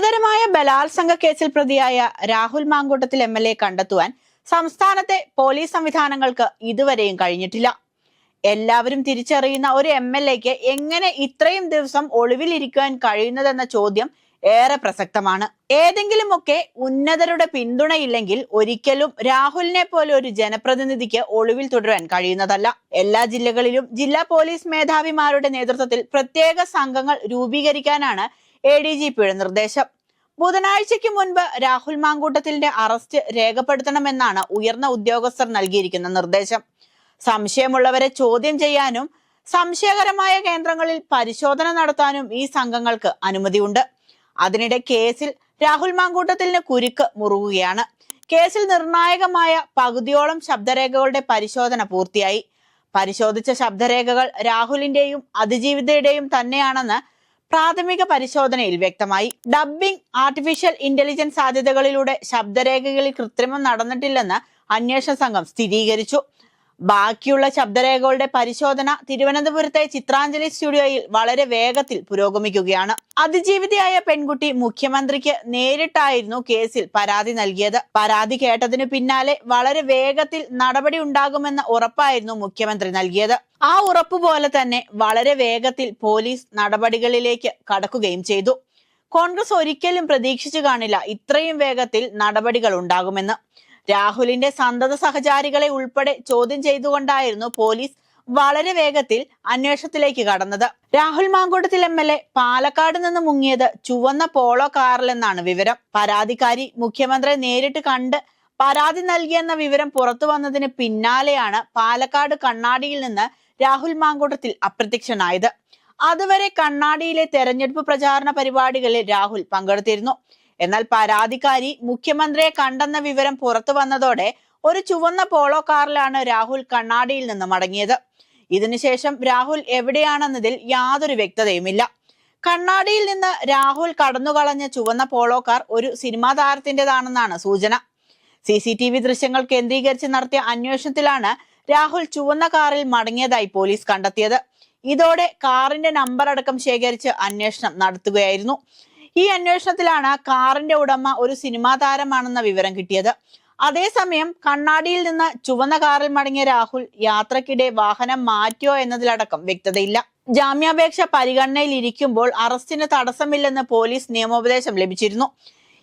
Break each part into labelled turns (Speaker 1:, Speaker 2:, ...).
Speaker 1: ഗുരുതരമായ ബലാത്സംഗ കേസിൽ പ്രതിയായ Rahul Mamkootathil M L A കണ്ടെത്തുവാൻ സംസ്ഥാനത്തെ പോലീസ് സംവിധാനങ്ങൾക്ക് ഇതുവരെയും കഴിഞ്ഞിട്ടില്ല. എല്ലാവരും തിരിച്ചറിയുന്ന ഒരു എം എൽ എക്ക് എങ്ങനെ ഇത്രയും ദിവസം ഒളിവിലിരിക്കുവാൻ കഴിയുന്നതെന്ന ചോദ്യം ഏറെ പ്രസക്തമാണ്. ഏതെങ്കിലുമൊക്കെ ഉന്നതരുടെ പിന്തുണയില്ലെങ്കിൽ ഒരിക്കലും രാഹുലിനെ പോലെ ഒരു ജനപ്രതിനിധിക്ക് ഒളിവിൽ തുടരാൻ കഴിയുന്നതല്ല. എല്ലാ ജില്ലകളിലും ജില്ലാ പോലീസ് മേധാവിമാരുടെ നേതൃത്വത്തിൽ പ്രത്യേക സംഘങ്ങൾ രൂപീകരിക്കാനാണ് എ ഡി ജി പിയുടെ നിർദ്ദേശം. ബുധനാഴ്ചയ്ക്ക് മുൻപ് രാഹുൽ മാങ്കൂട്ടത്തിന്റെ അറസ്റ്റ് രേഖപ്പെടുത്തണമെന്നാണ് ഉയർന്ന ഉദ്യോഗസ്ഥർ നൽകിയിരിക്കുന്ന നിർദ്ദേശം. സംശയമുള്ളവരെ ചോദ്യം ചെയ്യാനും സംശയകരമായ കേന്ദ്രങ്ങളിൽ പരിശോധന നടത്താനും ഈ സംഘങ്ങൾക്ക് അനുമതിയുണ്ട്. അതിനിടെ കേസിൽ രാഹുൽ മാങ്കൂട്ടത്തിന് കുരുക്ക് മുറുകുകയാണ്. കേസിൽ നിർണായകമായ പകുതിയോളം ശബ്ദരേഖകളുടെ പരിശോധന പൂർത്തിയായി. പരിശോധിച്ച ശബ്ദരേഖകൾ രാഹുലിന്റെയും അതിജീവിതയുടെയും തന്നെയാണെന്ന് പ്രാഥമിക പരിശോധനയിൽ വ്യക്തമായി. ഡബ്ബിംഗ് ആർട്ടിഫിഷ്യൽ ഇന്റലിജൻസ് സാധ്യതകളിലൂടെ ശബ്ദരേഖകളിൽ കൃത്രിമം നടന്നിട്ടില്ലെന്ന് അന്വേഷണ സംഘം സ്ഥിരീകരിച്ചു. ബാക്കിയുള്ള ശബ്ദരേഖകളുടെ പരിശോധന തിരുവനന്തപുരത്തെ ചിത്രാഞ്ജലി സ്റ്റുഡിയോയിൽ വളരെ വേഗത്തിൽ പുരോഗമിക്കുകയാണ്. അതിജീവിതയായ പെൺകുട്ടി മുഖ്യമന്ത്രിക്ക് നേരിട്ടായിരുന്നു കേസിൽ പരാതി നൽകിയത്. പരാതി കേട്ടതിനു പിന്നാലെ വളരെ വേഗത്തിൽ നടപടി ഉണ്ടാകുമെന്ന ഉറപ്പായിരുന്നു മുഖ്യമന്ത്രി നൽകിയത്. ആ ഉറപ്പ് പോലെ തന്നെ വളരെ വേഗത്തിൽ പോലീസ് നടപടികളിലേക്ക് കടക്കുകയും ചെയ്തു. കോൺഗ്രസ് ഒരിക്കലും പ്രതീക്ഷിച്ചു കാണില്ല ഇത്രയും വേഗത്തിൽ നടപടികൾ ഉണ്ടാകുമെന്ന്. രാഹുലിന്റെ സന്തത സഹചാരികളെ ഉൾപ്പെടെ ചോദ്യം ചെയ്തുകൊണ്ടായിരുന്നു പോലീസ് വളരെ വേഗത്തിൽ അന്വേഷണത്തിലേക്ക് കടന്നത്. Rahul Mamkootathil M L A Palakkad നിന്ന് മുങ്ങിയത് ചുവന്ന പോളോ കാറിലെന്നാണ് വിവരം. പരാതിക്കാരി മുഖ്യമന്ത്രിയെ നേരിട്ട് കണ്ട് പരാതി നൽകിയെന്ന വിവരം പുറത്തു വന്നതിന് പിന്നാലെയാണ് പാലക്കാട് കണ്ണാടിയിൽ നിന്ന് രാഹുൽ മാങ്കൂട്ടത്തിൽ അപ്രത്യക്ഷനായത്. അതുവരെ കണ്ണാടിയിലെ തെരഞ്ഞെടുപ്പ് പ്രചാരണ പരിപാടികളിൽ രാഹുൽ പങ്കെടുത്തിരുന്നു. എന്നാൽ പരാതിക്കാരി മുഖ്യമന്ത്രിയെ കണ്ടെന്ന വിവരം പുറത്തു വന്നതോടെ ഒരു ചുവന്ന പോളോ കാറിലാണ് രാഹുൽ കണ്ണാടിയിൽ നിന്ന് മടങ്ങിയത്. ഇതിനുശേഷം രാഹുൽ എവിടെയാണെന്നതിൽ യാതൊരു വ്യക്തതയുമില്ല. കണ്ണാടിയിൽ നിന്ന് രാഹുൽ കടന്നുകളഞ്ഞ ചുവന്ന പോളോ കാർ ഒരു സിനിമാ താരത്തിന്റെതാണെന്നാണ് സൂചന. സി സി ടി വി ദൃശ്യങ്ങൾ കേന്ദ്രീകരിച്ച് നടത്തിയ അന്വേഷണത്തിലാണ് രാഹുൽ ചുവന്ന കാറിൽ മടങ്ങിയതായി പോലീസ് കണ്ടെത്തിയത്. ഇതോടെ കാറിന്റെ നമ്പർ അടക്കം ശേഖരിച്ച് അന്വേഷണം നടത്തുകയായിരുന്നു. ഈ അന്വേഷണത്തിലാണ് കാറിന്റെ ഉടമ ഒരു സിനിമാ താരമാണെന്ന വിവരം കിട്ടിയത്. അതേസമയം കണ്ണാടിയിൽ നിന്ന് ചുവന്ന കാറിൽ മടങ്ങിയ രാഹുൽ യാത്രക്കിടെ വാഹനം മാറ്റിയോ എന്നതിലടക്കം വ്യക്തതയില്ല. ജാമ്യാപേക്ഷ പരിഗണനയിൽ ഇരിക്കുമ്പോൾ അറസ്റ്റിന് തടസ്സമില്ലെന്ന് പോലീസ് നിയമോപദേശം ലഭിച്ചിരുന്നു.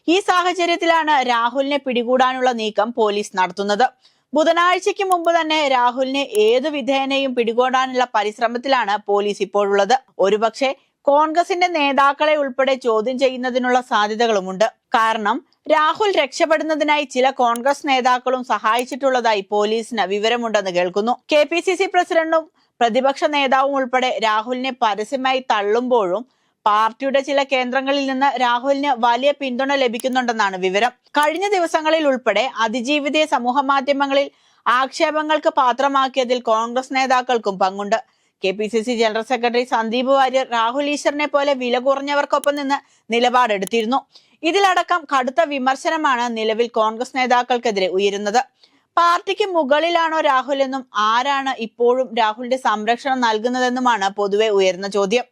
Speaker 1: ഈ സാഹചര്യത്തിലാണ് രാഹുലിനെ പിടികൂടാനുള്ള നീക്കം പോലീസ് നടത്തുന്നത്. ബുധനാഴ്ചയ്ക്ക് മുമ്പ് തന്നെ രാഹുലിനെ ഏതു വിധേനയും പിടികൂടാനുള്ള പരിശ്രമത്തിലാണ് പോലീസ് ഇപ്പോഴുള്ളത്. ഒരുപക്ഷെ കോൺഗ്രസിന്റെ നേതാക്കളെ ഉൾപ്പെടെ ചോദ്യം ചെയ്യുന്നതിനുള്ള സാധ്യതകളുമുണ്ട്. കാരണം രാഹുൽ രക്ഷപ്പെടുന്നതിനായി ചില കോൺഗ്രസ് നേതാക്കളും സഹായിച്ചിട്ടുള്ളതായി പോലീസിന് വിവരമുണ്ടെന്ന് കേൾക്കുന്നു. കെ പി സി സി പ്രസിഡന്റും പ്രതിപക്ഷ നേതാവും ഉൾപ്പെടെ രാഹുലിനെ പരസ്യമായി തള്ളുമ്പോഴും പാർട്ടിയുടെ ചില കേന്ദ്രങ്ങളിൽ നിന്ന് രാഹുലിന് വലിയ പിന്തുണ ലഭിക്കുന്നുണ്ടെന്നാണ് വിവരം. കഴിഞ്ഞ ദിവസങ്ങളിൽ ഉൾപ്പെടെ അതിജീവിതയെ സമൂഹ മാധ്യമങ്ങളിൽ ആക്ഷേപങ്ങൾക്ക് പാത്രമാക്കിയതിൽ കോൺഗ്രസ് നേതാക്കൾക്കും പങ്കുണ്ട്. K P C C general secretary Sandeep Warrier Rahul ഈശ്വറിനെ പോലെ വില കുറഞ്ഞവർക്കൊപ്പം നിന്ന് നിലപാടെടുത്തിരുന്നു ഇതിലടക്കം കടുത്ത വിമർശനമാണ് നിലവിൽ കോൺഗ്രസ് നേതാക്കൾക്കെതിരെ ഉയരുന്നത്. പാർട്ടിക്ക് മുകളിലാണോ രാഹുൽ എന്നും ആരാണ് ഇപ്പോഴും രാഹുലിന്റെ സംരക്ഷണം നൽകുന്നതെന്നുമാണ് പൊതുവെ ഉയർന്ന ചോദ്യം.